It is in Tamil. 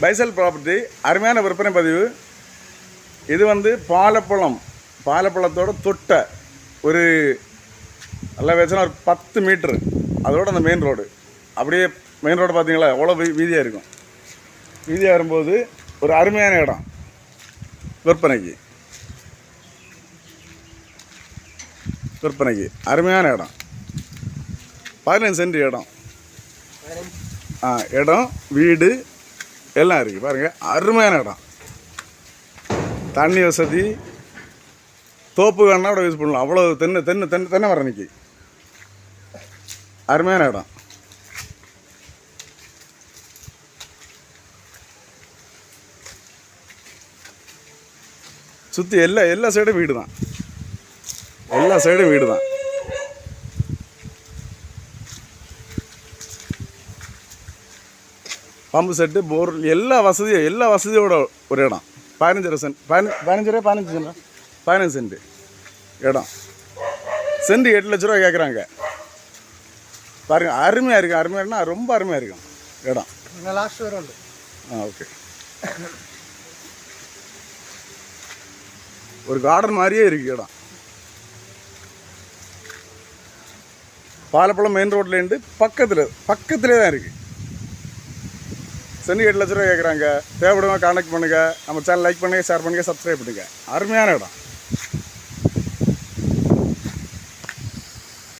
பைசல் ப்ராப்பர்ட்டி அருமையான விற்பனை பதிவு. இது வந்து பாலப்பழம் பாலப்பழத்தோட தொட்ட ஒரு நல்லா வச்சுனா ஒரு பத்து மீட்ரு அதோட அந்த மெயின் ரோடு அப்படியே மெயின் ரோடு பார்த்தீங்களா எவ்வளோ வீதியாக இருக்கும். வீதியாக வரும்போது ஒரு அருமையான இடம். விற்பனைக்கு. விற்பனைக்கு. அருமையான இடம். பதினஞ்சு சென்ட் இடம். ஆ இடம் வீடு எல்லாம் இருக்குது பாருங்கள் அருமையான இடம். தண்ணி வசதி. தோப்பு வேணா கூட யூஸ் பண்ணலாம். அவ்வளோ தென்னை தென்னை தென்னை தென்னை மரம் நிற்கி அருமையான இடம். சுற்றி எல்லா எல்லா சைடும் வீடு தான் எல்லா சைடும் வீடு தான் பம்பு செட்டு போர் எல்லா வசதியும் எல்லா வசதியோட ஒரு இடம். பதினஞ்சரை சென்ட். பதினஞ்சு பதினஞ்சு பதினஞ்சு சென்ட்? பதினஞ்சு சென்ட். இடம். சென்ட் எட்டு லட்ச ரூபா கேட்குறாங்க பாருங்க அருமையாக இருக்கும் அருமையாக இருந்தால் ரொம்ப அருமையாக இருக்கும். இடம். லாஸ்ட் வரும் ஆ ஓகே. ஒரு கார்டன் மாதிரியே இருக்குது இடம். பாலப்பழம் மெயின் ரோட்லேருந்து பக்கத்தில் பக்கத்துலேயே தான் இருக்குது சென்னை எட்டு லட்ச ரூபா கேட்குறாங்க. தேவைப்படுமா கான்டாக்ட் பண்ணுங்கள் நம்ம சேனல் லைக் பண்ணுங்கள் ஷேர் பண்ணுங்கள் சப்ஸ்கிரைப் பண்ணுங்கள் அருமையான இடம்.